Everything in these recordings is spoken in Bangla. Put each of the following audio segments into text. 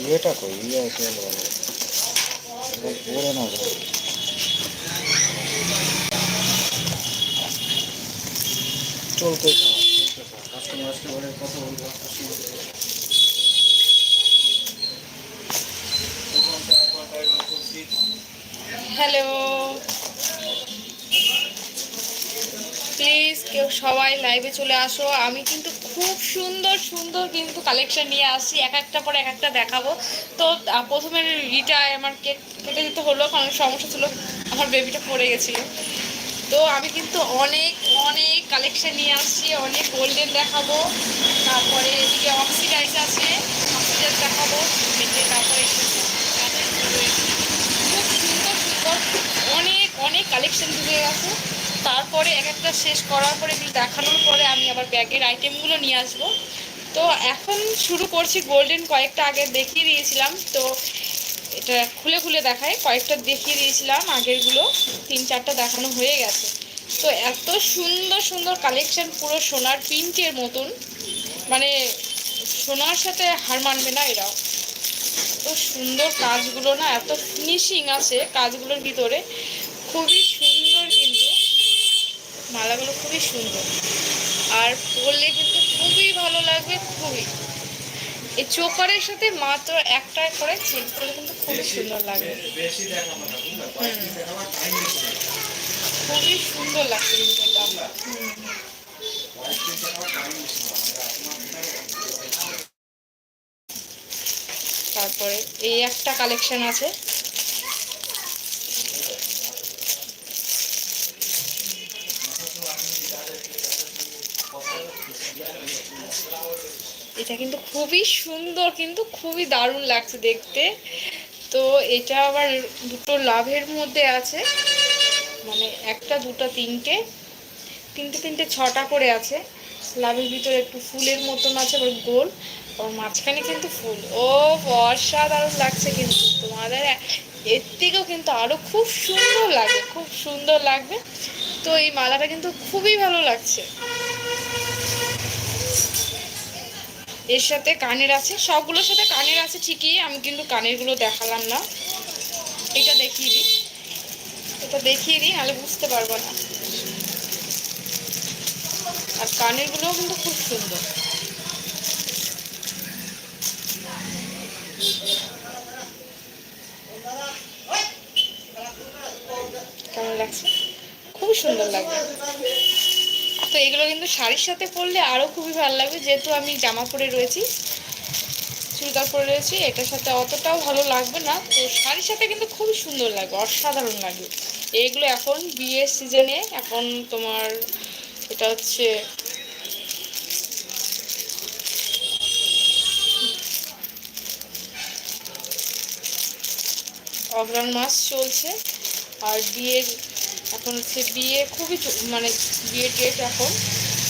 ইয়েটা কই ইয়ে আছে বলে পরে না যায়। চলতে। কাস্টমার আসলে পরে কথা বলব হ্যালো সবাই লাইভে চলে আসো। আমি কিন্তু খুব সুন্দর সুন্দর কিন্তু কালেকশন নিয়ে আসছি। এক একটা পরে এক একটা দেখাবো। তো প্রথমে ইটা আমার কেক কেটে দিতে হলো, কারণ সমস্যা ছিল, আমার বেবিটা পড়ে গেছিল। তো আমি কিন্তু অনেক অনেক কালেকশন নিয়ে আসছি, অনেক গোল্ডেন দেখাবো। তারপরে এদিকে অক্সিডাইজ আছে অক্সিডাইজ দেখাবো। তারপরে খুব সুন্দর সুন্দর, অনেক অনেক কালেকশন ঢুকে গেছে তারপরে এক একটা শেষ করার পরে এগুলো দেখানোর পরে আমি আবার ব্যাগের আইটেমগুলো নিয়ে আসব। তো এখন শুরু করছি গোল্ডেন কয়েকটা আগে দেখিয়ে দিয়েছিলাম। তো এটা খুলে খুলে দেখায়, কয়েকটা দেখিয়ে দিয়েছিলাম, আগেরগুলো তিন চারটা দেখানো হয়ে গেছে। তো এত সুন্দর সুন্দর কালেকশন পুরো সোনার প্রিন্টের মতন। মানে সোনার সাথে হার মানবে না এরাও। এত সুন্দর কাজগুলো না, এত ফিনিশিং আছে কাজগুলোর ভিতরে। খুবই মালাগুলো খুবই সুন্দর। আর পরলে কিন্তু খুবই ভালো লাগবে খুবই। এই চোকারের সাথে মাত্র একটা করে চেক করলে কিন্তু খুবই সুন্দর লাগবে। খুবই সুন্দর লাগছে কিন্তু এটা। তারপরে এই একটা কালেকশন আছে। এটা কিন্তু খুবই সুন্দর, কিন্তু খুবই দারুণ লাগছে দেখতে। তো এটা আবার দুটো লাভের মধ্যে আছে। মানে একটা, দুটো, তিনটে। তিনটে তিনটে, ছটা করে আছে। লাভের ভিতরে একটু ফুলের মতন আছে, আবার গোল। আর মাঝখানে কিন্তু ফুল। ও, অসাধারণ লাগছে কিন্তু তোমাদের। এর থেকেও কিন্তু আরও খুব সুন্দর লাগে, খুব সুন্দর লাগবে। তো এই মালাটা কিন্তু খুবই ভালো লাগছে। এর সাথে কানের আছে, সবগুলোর সাথে কানের আছে ঠিকই, আমি কিন্তু কানেরগুলো দেখালাম না। এটা দেখিয়ে দিই। এটা দেখিয়ে দিই, নাহলে বুঝতে পারব না। আর কানেরগুলোও কিন্তু খুব সুন্দর। কেমন লাগছে? খুবই সুন্দর লাগবে তো এগুলো কিন্তু শাড়ির সাথে পরলে আরও খুবই ভালো লাগবে। যেহেতু আমি জামা পরে রয়েছি, চুড়িদার পরে রয়েছি, এটার সাথে অতটাও ভালো লাগবে না। তো শাড়ির সাথে কিন্তু খুবই সুন্দর লাগবে, অসাধারণ লাগে এইগুলো এখন বিয়ের সিজনে, এখন তোমার এটা হচ্ছে অগ্রাণ মাস চলছে, আর বিয়ের এখন হচ্ছে বিয়ে খুবই মানে বিয়ের ডেট এখন,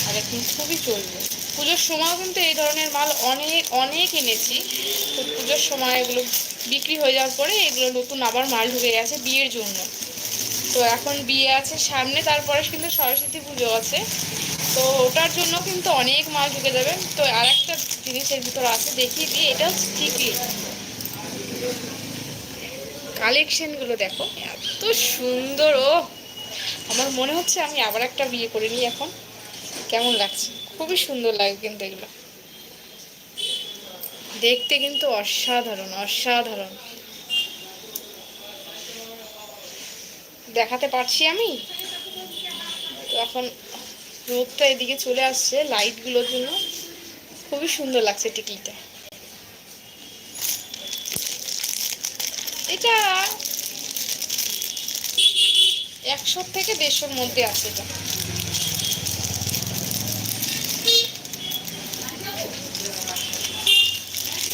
আর এখন খুবই চলবে। পুজোর সময় কিন্তু এই ধরনের মাল অনেক অনেক এনেছি। তো পুজোর সময় এগুলো বিক্রি হয়ে যাওয়ার পরে এগুলো নতুন আবার মাল ঢুকে গেছে বিয়ের জন্য। তো এখন বিয়ে আছে সামনে, তারপরে কিন্তু সরস্বতী পুজো আছে। তো ওটার জন্য কিন্তু অনেক মাল ঢুকে যাবে। তো আর একটা জিনিসের ভিতর আছে, দেখিয়ে দিই, এটা হচ্ছে কালেকশনগুলো দেখো, এত সুন্দর ও আমার মনে হচ্ছে আমি আবার একটা বিয়ে করে নিই এখন। কেমন লাগছে? খুবই সুন্দর লাগে কিন্তু এগুলো। দেখতে কিন্তু অসাধারণ অসাধারণ। দেখাতে পারছি আমি? এখন রোদটা এদিকে চলে আসছে লাইটগুলোর জন্য। খুবই সুন্দর লাগছে টিকলিটা। এটা একশো থেকে দেড়শোর মধ্যে আছে এটা।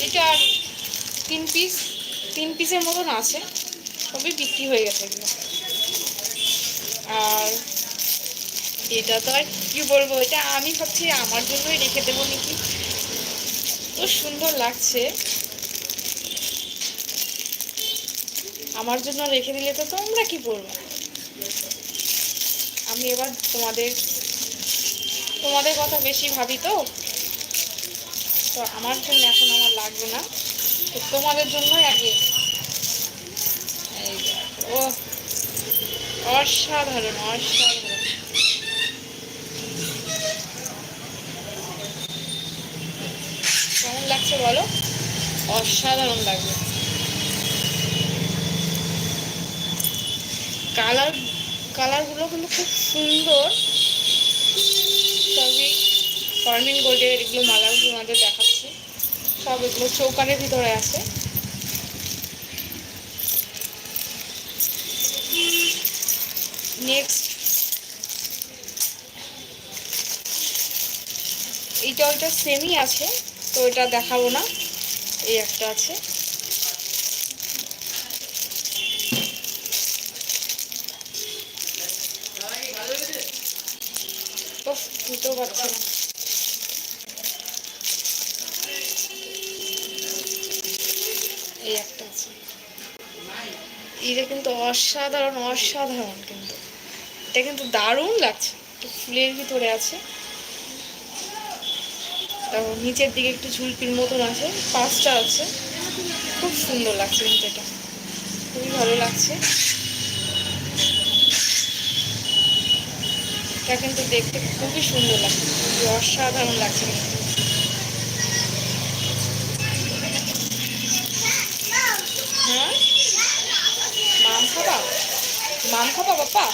এটা আর তিন পিস তিন পিসের মতন আছে। সবই বিক্রি হয়ে গেছে এগুলো। আর এটা তো আর কি বলব, এটা আমি ভাবছি আমার জন্যই রেখে দেবো নাকি? তো সুন্দর লাগছে। আমার জন্য রেখে দিলে তো তোমরা কি বলব? আমি এবার তোমাদের তোমাদের কথা বেশি ভাবি তো। তো আমার জন্য এখন আমার লাগবে না। তো তোমাদের জন্যই আগে। ও, অসাধারণ অসাধারণ। কেমন লাগছে বলো? অসাধারণ লাগবে। কালার কালারগুলো কিন্তু খুব সুন্দর। সবই ফার্মিং গোল্ডের এগুলো মালাগুলো তোমাদের দেখাচ্ছি। সব এগুলো চৌকানের ভিতরে আছে। নেক্সট এইটা ওইটা সেমই আছে, তো এটা দেখাবো না। এই একটা আছে। অসাধারণ অসাধারণ কিন্তু। এটা কিন্তু দারুণ লাগছে। ফুলের ভিতরে আছে। নিচের দিকে একটু ঝুলপির মতন আছে। পাঁচটা আছে। খুব সুন্দর লাগছে কিন্তু এটা। খুবই ভালো লাগছে। এটা কিন্তু দেখতে খুবই সুন্দর লাগছে। খুবই অসাধারণ লাগছে কিন্তু। মাম খাবা বাপ্পা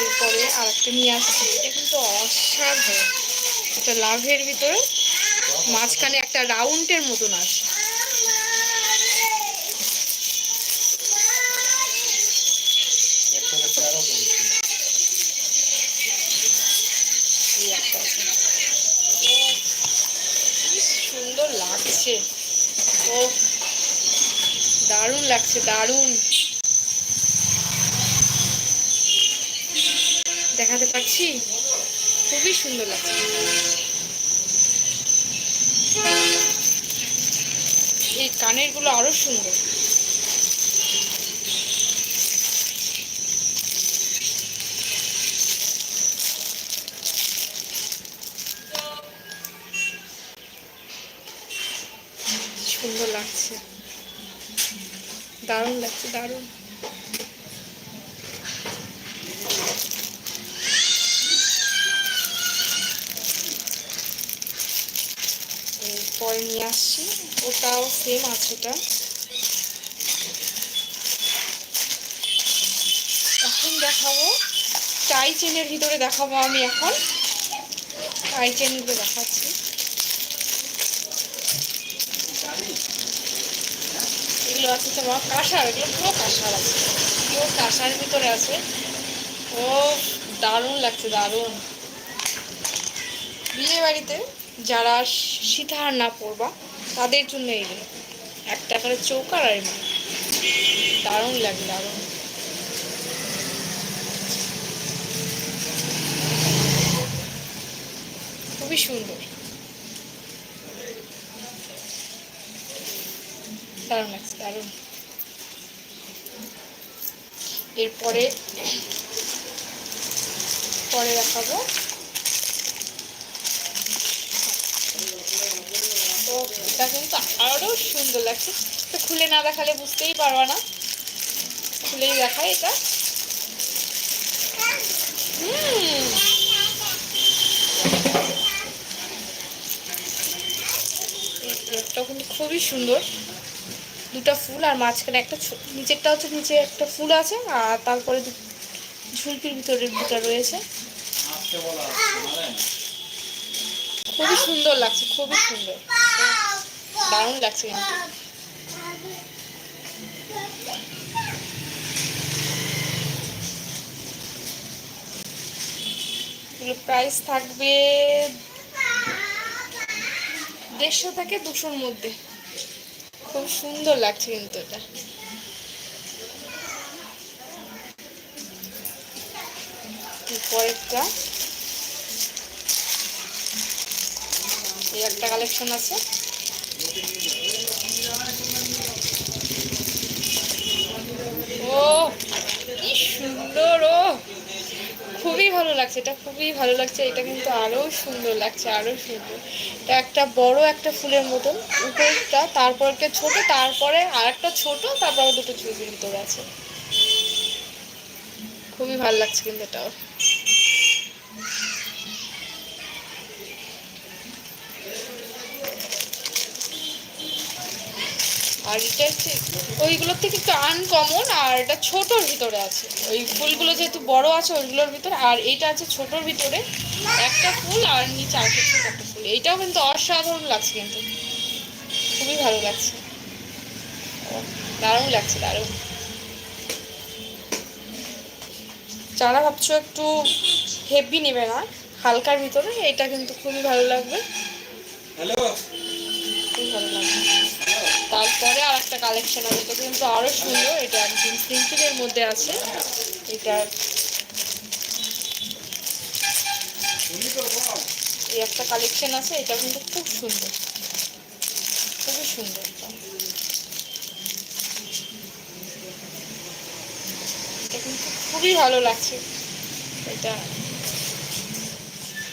এরপরে আর একটা নিয়ে আসছি। এটা কিন্তু অসাধারণ। একটা লাভের ভিতরে মাঝখানে একটা রাউন্ডের মতন আছে। দারুণ লাগছে, দারুণ। পরে নিয়ে আসছি। ওটাও সেম আছে ওটা এখন দেখাবো। টাই চেনের ভিতরে দেখাবো আমি এখন। টাই চেনগুলো দেখাচ্ছি আছে তোমার কাঁসার এগুলো পুরো কাঁসার আছে। পুরো কাঁসার ভিতরে আছে। ও, দারুণ লাগছে, দারুণ। বিয়ে বাড়িতে যারা সীতাহার না পরবা, তাদের জন্য এগুলো একটা করে চৌকার আর দারুণ লাগে, দারুণ। খুবই সুন্দর। দারুণ লাগছে, দারুণ। এরপরে পরে দেখাবো। তো এটা কিন্তু আরও সুন্দর লাগছে। তো খুলে না দেখালে বুঝতেই পারবা না। খুলেই দেখায় এটা। কিন্তু খুবই সুন্দর। দুটা ফুল আর মাঝখানে একটা নিচেরটা হচ্ছে নিচে একটা ফুল আছে আর তারপরে ঝুলকির ভিতরে দুটা রয়েছে। খুবই সুন্দর লাগছে, খুবই সুন্দর। দারুণ লাগছে কিন্তু। প্রাইস থাকবে দেড়শো থেকে দুশোর মধ্যে। খুব সুন্দর লাগছে কিন্তু এটা। পরেরটা। এই একটা কালেকশন আছে। ও কি সুন্দর ও খুবই ভালো লাগছে, এটা খুবই ভালো লাগছে, এটা কিন্তু আরও সুন্দর লাগছে, আরও সুন্দর। একটা বড়, একটা ফুলের মতন উপরটা তারপর একটা ছোট, তারপরে আর একটা ছোট, তারপর দুটো চুড়ির ভিতরে আছে। খুবই ভালো লাগছে কিন্তু এটাও। আর এটা হচ্ছে, ওইগুলোর থেকে একটু আনকমন আর এটা ছোটোর ভিতরে আছে। ওই ফুলগুলো যেহেতু বড় আছে, ওইগুলোর ভিতরে, আর এইটা আছে ছোটোর ভিতরে। একটা ফুল আর নিচে আর একটা ফুল এইটাও কিন্তু অসাধারণ লাগছে কিন্তু। খুবই ভালো লাগছে। দারুণ লাগছে দারুণ। যারা ভাবছ একটু হেভি নেবে না হালকার ভিতরে এটা কিন্তু খুবই ভালো লাগবে। হ্যালো খুবই ভালো লাগবে তারপরে আর একটা কালেকশন আছে এটা কিন্তু আরও সুন্দর এটা একদম সিম্পলের মধ্যে আছে। এটা এই একটা কালেকশন আছে, এটা কিন্তু খুব সুন্দর। খুবই সুন্দর এটা। কিন্তু খুবই ভালো লাগছে। এটা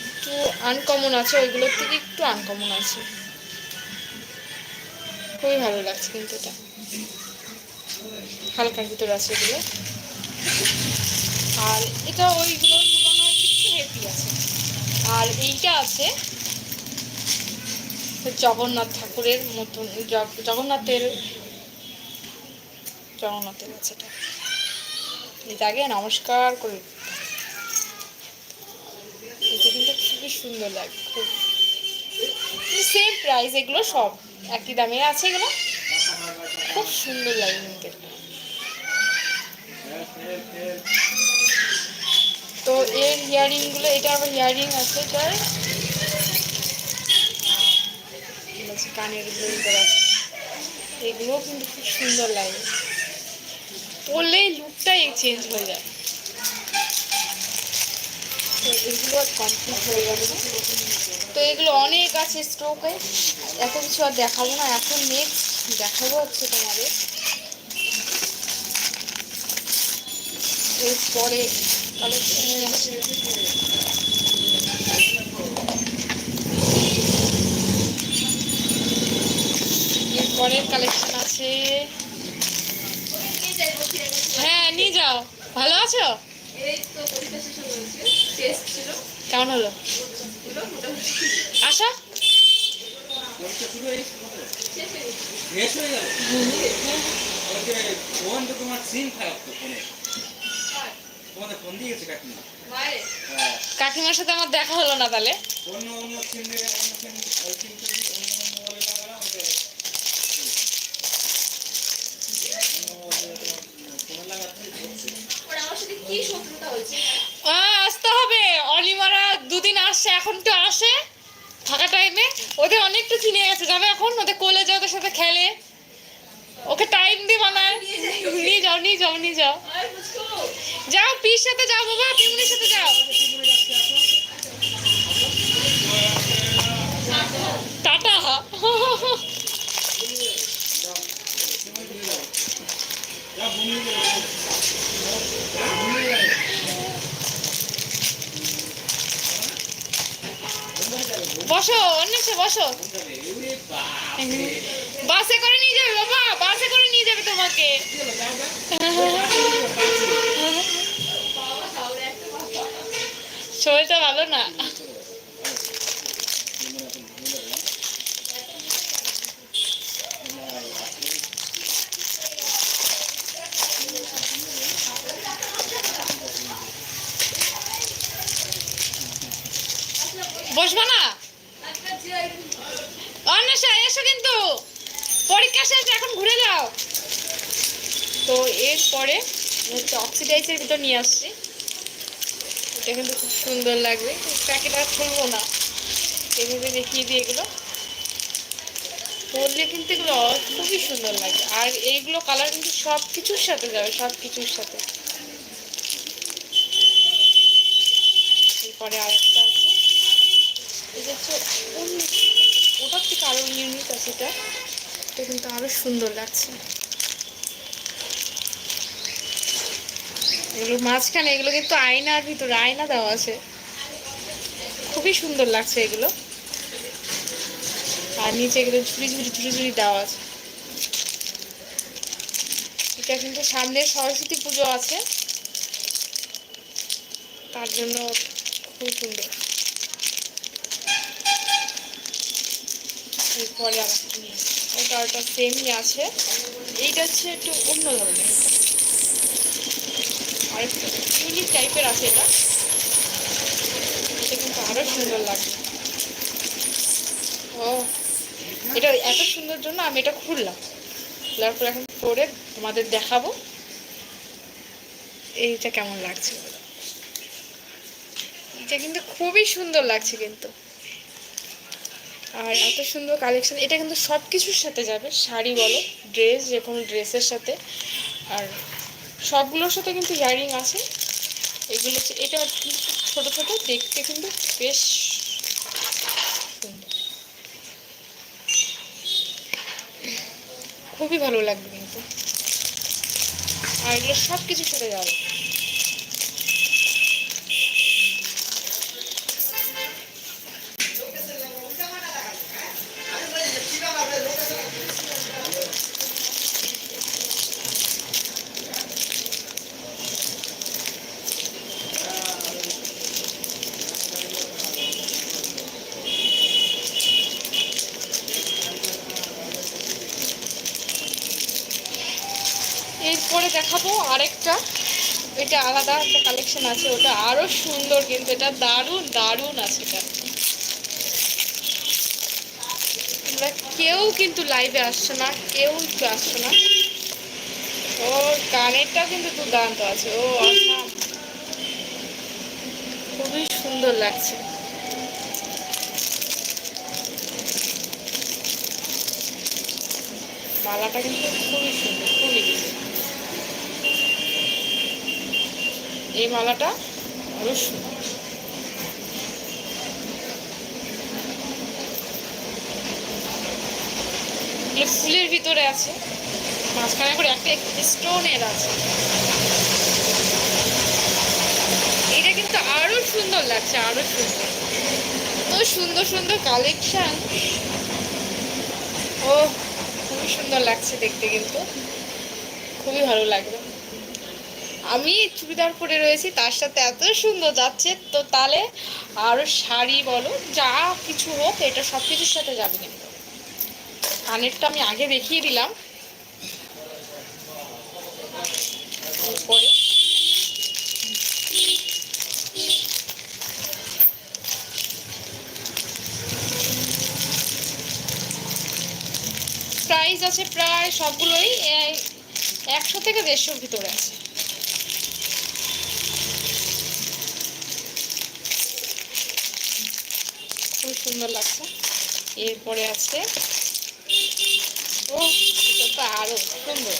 একটু আনকমন আছে, ওইগুলোর থেকে একটু আনকমন আছে। খুবই ভালো লাগছে কিন্তু এটা। হালকার ভিতরে আছে এগুলো। আর এটা ওইগুলোর তুলনায় একটু হেভি আছে আর এইটা আছে জগন্নাথ ঠাকুরের মতন জগন্নাথের জগন্নাথের আছে এটা। এটা আগে নমস্কার করে এটা কিন্তু খুবই সুন্দর লাগে, খুব। সেম প্রাইস এগুলো সব, একই দামে আছে এগুলো। খুব সুন্দর লাগে কিন্তু। তো এর ইয়ারিংগুলো এটা আবার ইয়ারিং আছে হচ্ছে কানেরগুলো এগুলো কিন্তু খুব সুন্দর লাগে। পরলেই লুকটাই চেঞ্জ হয়ে যায়। তো এগুলো কমপ্লিট হয়ে গেল তো এগুলো অনেক আছে স্টকে এত কিছু আর দেখাবো না। এখন নেক্সট দেখাবো হচ্ছে তোমাদের। এরপরে এরপরের কালেকশন আছে। হ্যাঁ নিয়ে যাও। ভালো আছো? কেমন হলো? আসো। তোমার সিম খারাপ তো ফোনে তোমাদের ফোন দিয়ে গেছে কাকিমা? হ্যাঁ। কাকিমার সাথে আমার দেখা হলো না তাহলে। অন্য অন্য সিম আসতে হবে। অনিমারা দুদিন আসছে এখন তো আসে। ফাঁকা টাইমে ওদের অনেকটা চিনে গেছে। যাবে এখন? ওদের কোলে যায় ওদের সাথে খেলে। ওকে টাইম দিয়ে বানায় নিয়ে যাও নিয়ে যাও নিয়ে যাও। যাও পির সাথে যাও বাবা, পিমনির সাথে যাও। টাটা। বসো অন্যেষে বসো। বাসে করে নিয়ে যাবে বাবা বাসে করে নিয়ে যাবে তোমাকে। শরীরটা ভালো না বসবো না অন্বেষা এসো কিন্তু পরীক্ষা শেষ এখন ঘুরে যাও তো এরপরে হচ্ছে অক্সিডাইজের ভিতর নিয়ে আসছি এটা কিন্তু খুব সুন্দর লাগবে। প্যাকেট আর খুলবো না। এভাবে দেখিয়ে দিই এগুলো। পরলে কিন্তু এগুলো খুবই সুন্দর লাগে। আর এইগুলো কালার কিন্তু সব কিছুর সাথে যাবে, সব কিছুর সাথে। এরপরে আরেকটা আছে। হচ্ছে ওটার থেকে আরও ইউনিক আছে এটা। এটা কিন্তু আরও সুন্দর লাগছে। এগুলো মাঝখানে, এগুলো কিন্তু আয়নার ভিতরে, আয়না দেওয়া আছে। খুবই সুন্দর লাগছে এগুলো। আর নিচে এগুলো ঝুড়ি ঝুড়ি ঝুড়ি ঝুড়ি দেওয়া আছে। এটা কিন্তু সামনে সরস্বতী পুজো আছে। তার জন্য খুব সুন্দর। এরপরে। ওটা ওটা সেমই আছে। এইটা হচ্ছে একটু অন্য ধরনের। আর টাইপের আছে এটা। এটা কিন্তু আরও সুন্দর লাগবে ও, এটা এত সুন্দর জন্য আমি এটা খুললাম। খোলার পর এখন পরে তোমাদের দেখাবো। এইটা কেমন লাগছে এটা কিন্তু খুবই সুন্দর লাগছে কিন্তু। আর এত সুন্দর কালেকশন এটা কিন্তু সব কিছুর সাথে যাবে। শাড়ি বলো ড্রেস যে কোনো ড্রেসের সাথে। আর সবগুলোর সাথে কিন্তু ইয়ারিং আছে। এগুলো এটা ছোট ছোট, দেখতে কিন্তু বেশ খুবই ভালো লাগবে কিন্তু। আর এগুলো সব কিছুর সাথে যাবে এরপরে দেখাবো আরেকটা এটা আলাদা একটা কালেকশন আছে, ওটা আরও সুন্দর কিন্তু, এটা দারুণ দারুণ আছে এটা। কেউ কিন্তু লাইভে আসছে না, কেউ একটু আসছে না। ওর গানেরটাও কিন্তু দুর্দান্ত আছে, ও খুবই সুন্দর লাগছে। মালাটা কিন্তু খুবই সুন্দর, খুবই এই মালাটা আরও সুন্দর ফুলের ভিতরে আছে, মাঝখানে করে একটা স্টোনের আছে। এটা কিন্তু আরও সুন্দর লাগছে, আরও সুন্দর। তো সুন্দর সুন্দর কালেকশন ও খুবই সুন্দর লাগছে দেখতে কিন্তু। খুবই ভালো লাগবে আমি চুড়িদার পরে রয়েছি, তার সাথে এত সুন্দর যাচ্ছে। তো তাহলে আরও শাড়ি বলো, যা কিছু হোক, এটা সব কিছুর সাথে যাবে কিন্তু। কানেরটা আমি আগে দেখিয়ে দিলাম। পরে প্রাইস আছে প্রায় সবগুলোই একশো থেকে দেড়শোর ভিতরে আছে। সুন্দর লাগছে। এরপরে আছে ও এটা তো আরও সুন্দর।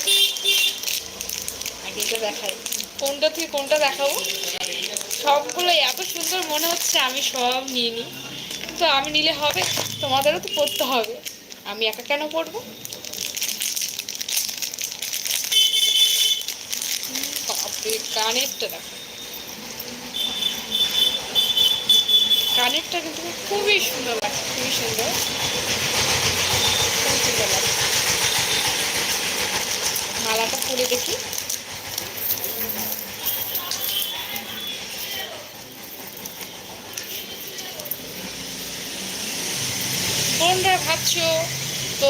আগে দেখাই। কোনটা থেকে কোনটা দেখাবো? সবগুলো এত সুন্দর মনে হচ্ছে আমি সব নিয়ে নিই তো আমি নিলে হবে, তোমাদেরও তো পড়তে হবে। আমি একা কেন পড়ব? কানেরটা দেখো। কানেরটা কিন্তু খুবই সুন্দর লাগছে, খুবই সুন্দর। খুব সুন্দর লাগছে। মালাটা পরে দেখি। বোনরা ভাবছ, তো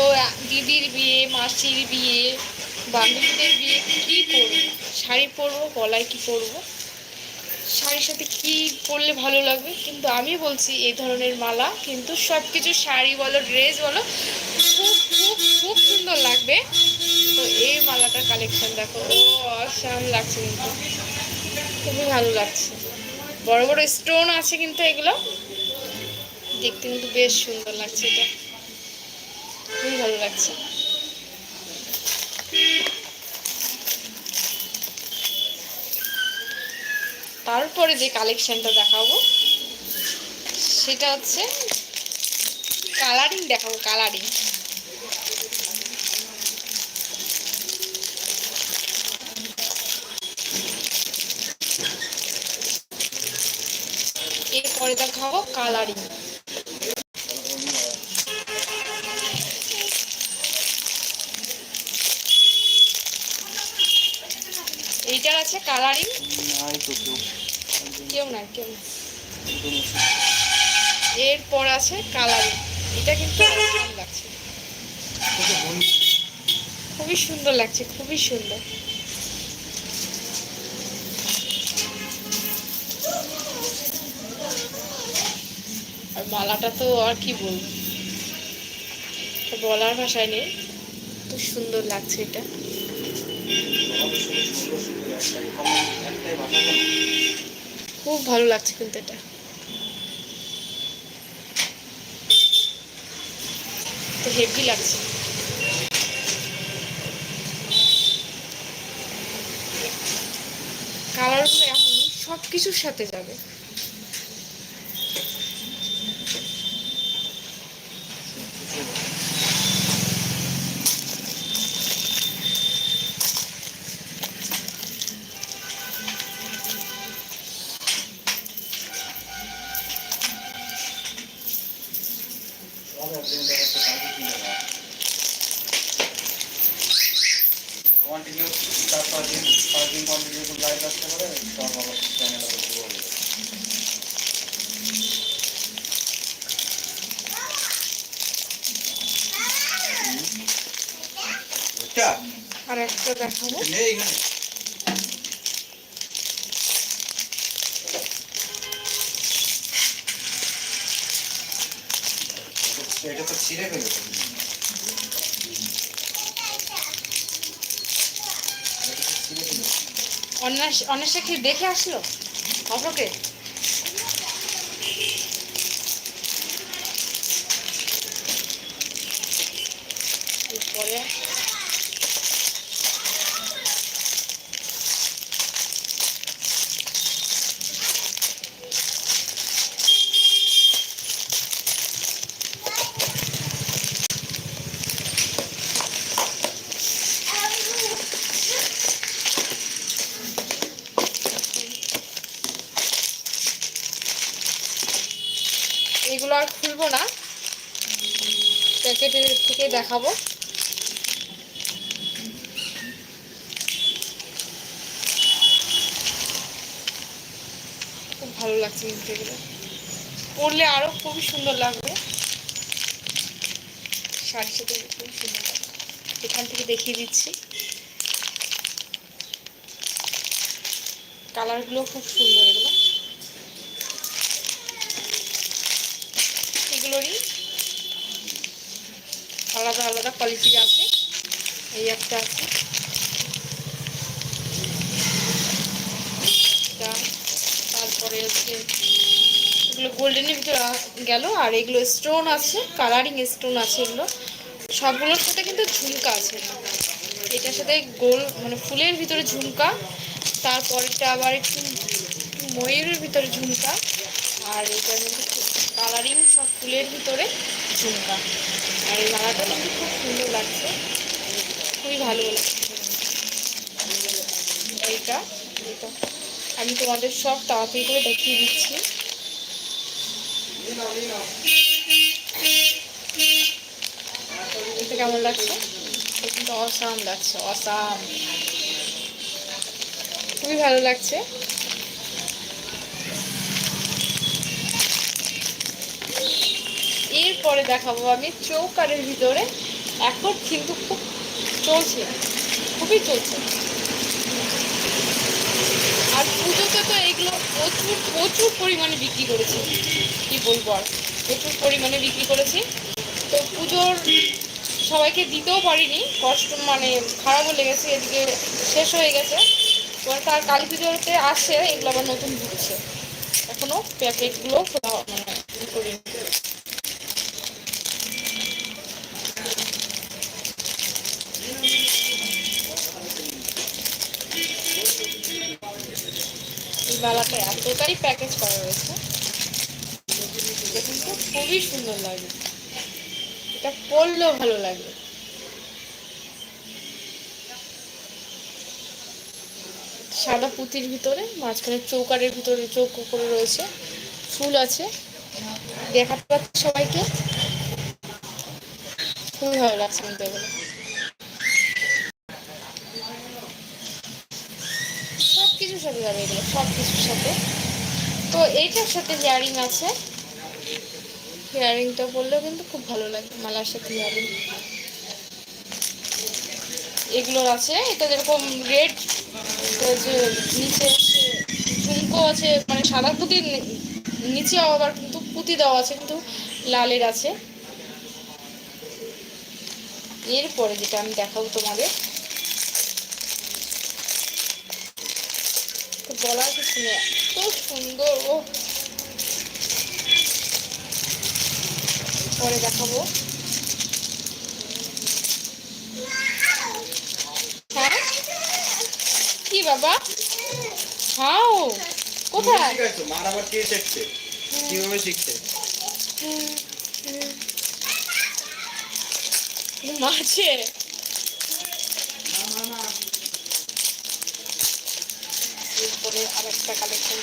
দিদির বিয়ে, মাসির বিয়ে, বান্ধবীদের বিয়ে, কি পরবো? শাড়ি পরবো, গলায় কি পরবো? কি পরলে ভালো লাগবে? কিন্তু আমি বলছি এই ধরনের মালা, কিন্তু সব কিছু শাড়ি বলো, ড্রেস বলো, খুব খুব খুব সুন্দর লাগবে। তো এই মালাটার কালেকশন দেখো, ও অসাম লাগছে কিন্তু। খুবই ভালো লাগছে। বড় বড় স্টোন আছে কিন্তু এগুলো। দেখতে কিন্তু বেশ সুন্দর লাগছে এটা। খুবই ভালো লাগছে। তারপরে যে কালেকশানটা দেখাবো, সেটা হচ্ছে কালারিং দেখাবো কালারিং এরপরে দেখাবো কালারিং এইটার আছে কালারিং কেউ না কেউ না। এরপর আছে কালারিং এটা কিন্তু লাগছে। খুবই সুন্দর লাগছে, খুবই সুন্দর। আর মালাটা তো আর কি বলব। বলার ভাষায় নেই। খুব সুন্দর লাগছে এটা। খুব ভালো লাগছে কিন্তু এটা। তো হেভি লাগছে। কালারগুলো এমনই সব কিছুর সাথে যাবে। কন্টিনিউ চার পাঁচ দিন পাঁচ দিন কন্টিনিউ লাইভ আসতে পারে সব আবার চ্যানেল শুরু হয়ে যাবে আর একটা দেখাবো? নেই এখানে। এটা তো ছিঁড়ে ফেলেছে এটা তো ছিঁড়ে ফেলেছে অন্যাস অন্য কি দেখে আসলো? অপকে এরপরে এগুলো আর খুলবো না। প্যাকেটের থেকে দেখাবো। খুব ভালো লাগছে কিন্তু এগুলো। পরলে আরও খুবই সুন্দর লাগবে। শাড়ির সাথে খুবই সুন্দর লাগবে। এখান থেকে দেখিয়ে দিচ্ছি। কালারগুলো খুব সুন্দর এগুলো এগুলোরই আলাদা আলাদা কোয়ালিটির আছে, এই একটা আছে। তারপরে হচ্ছে এগুলো গোল্ডেনের ভিতরে গেল, আর এগুলো স্টোন আছে, কালারিং স্টোন আছে এগুলো। সবগুলোর সাথে কিন্তু ঝুমকা আছে। এটার সাথে গোল মানে ফুলের ভিতরে ঝুমকা, তারপরেরটা আবার একটু ময়ূরের ভিতরে ঝুমকা, আর এটার মধ্যে কালারিং সব ফুলের ভিতরে ঝুমকা। আর এই মালাটা কিন্তু খুব সুন্দর লাগছে। খুবই ভালো লাগছে। এইটা এইটা। আমি তোমাদের সব তাড়াতাড়ি করে দেখিয়ে দিচ্ছি। এটা কেমন লাগছে? কিন্তু অসাম লাগছে, অসাম। খুবই ভালো লাগছে। এরপরে দেখাবো আমি চৌকারের ভিতরে। এখন কিন্তু খুব চলছে, খুবই চলছে। আর পুজোতে তো এগুলো প্রচুর প্রচুর পরিমাণে বিক্রি করেছি। কি বলব আর, প্রচুর পরিমাণে বিক্রি করেছি। তো পুজোর সবাইকে দিতেও পারিনি, কষ্ট মানে খারাপও লেগেছে, এদিকে শেষ হয়ে গেছে। এবার তার কালী পুজোতে আসে, এগুলো আবার নতুন ঢুকছে। এখনও প্যাকেটগুলো খোলা মানে করিনি। মালাটা এতটাই প্যাকেজ করা রয়েছে। খুবই সুন্দর লাগে। এটা পরলেও ভালো লাগবে সাদা পুঁতির ভিতরে, মাঝখানে চৌকারের ভিতরে, চৌকো করে রয়েছে। ফুল আছে। দেখাতে পাচ্ছি সবাইকে। খুবই ভালো লাগছে কিন্তু এগুলো সব কিছুর সাথে যাবে এগুলো সব কিছুর সাথে। তো এইটার সাথে ইয়ারিং আছে। ইয়ারিংটা পরলেও কিন্তু খুব ভালো লাগে, মালার সাথে ইয়ারিং। এগুলোর আছে। এটা যেরকম রেড যে নিচে ঝুমকো আছে মানে সাদা পুঁতি নিচে আবার কিন্তু পুঁতি দেওয়া আছে, কিন্তু লালের আছে। এরপরে যেটা আমি দেখাবো তোমাদের বলার কিছু নেই। এত সুন্দর ও। পরে দেখাবো। হ্যাঁ? কি বাবা? হাও কোথায়? মার আবার কে শিখছে? কীভাবে শিখছে? মাছে এরপরে আরেকটা কালেকশন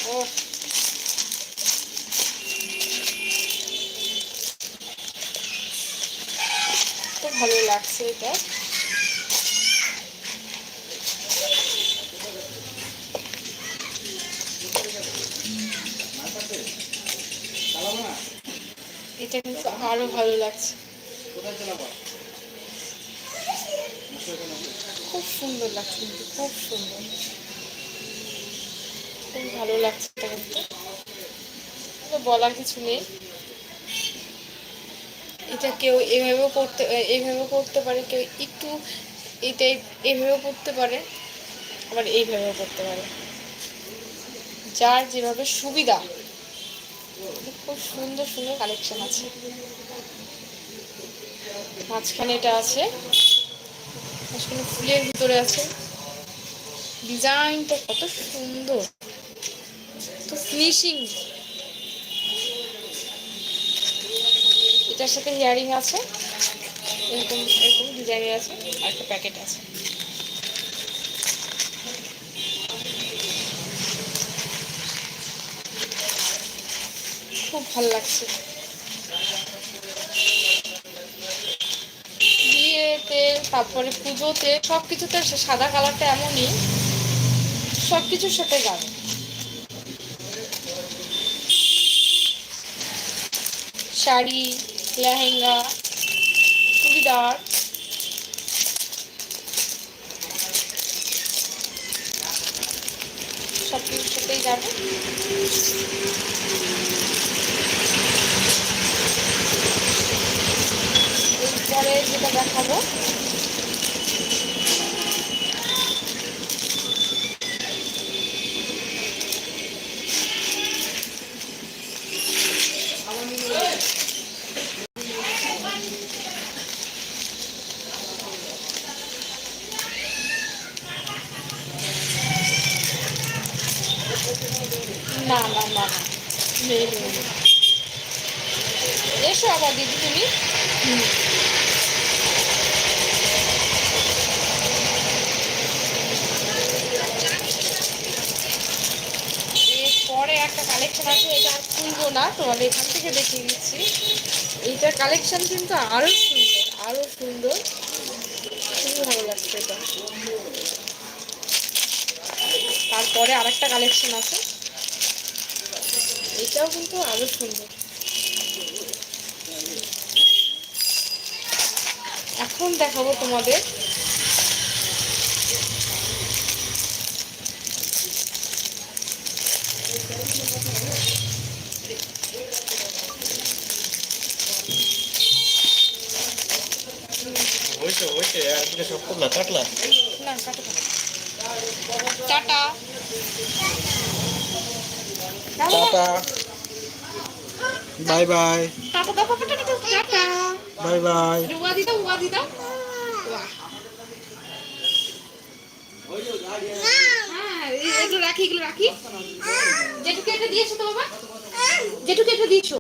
তো ভালো লাগছে এটা। এটা কিন্তু আরও ভালো লাগছে। খুব সুন্দর লাগছে কিন্তু, খুব সুন্দর। ভালো লাগছে কিন্তু বলার কিছু নেই। এটা কেউ এভাবেও করতে এইভাবেও করতে পারে, কেউ একটু এটাই এভাবেও করতে পারে, আবার এইভাবেও করতে পারে। যার যেভাবে সুবিধা, খুব সুন্দর সুন্দর কালেকশন আছে। মাঝখানে এটা আছে, মাঝখানে ফুলের ভিতরে আছে। ডিজাইনটা কত সুন্দর। ফিনিশিং এটার সাথে ইয়ারিং আছে। এরকম এরকম ডিজাইনের আছে, আর একটা প্যাকেট আছে। খুব ভালো লাগছে। বিয়েতে, তারপরে পুজোতে সব কিছুতে সাদা কালারটা এমনই সব কিছুর সাথে যাবে শাড়ি লেহেঙ্গা চুড়িদার। সব কিছু সাথেই যাবে। এরপরে যেটা দেখাবো না না না না নেই নেই নেই। এসো আবার দিদি তুমি হুম। এরপরে একটা কালেকশন আছে এটা আর খুলবো না তোমাদের এখান থেকে দেখিয়ে দিচ্ছি এইটার কালেকশন কিন্তু আরও সুন্দর আরও সুন্দর। খুবই ভালো লাগছে এটা। তারপরে আরেকটা কালেকশন আছে। এটাও কিন্তু আরও সুন্দর। এখন দেখাবো তোমাদের করলা কাটলা না কাটো কাটো। Tata. Tata. Bye bye. Tata দাও পাপা টাটা টাটা। Bye bye. উয়া বাহ। হ্যাঁ এগুলো রাখি এগুলো রাখি। জেঠুকে এটা দিয়েছ তো বাবা। জেঠুকে এটা দিয়েছ।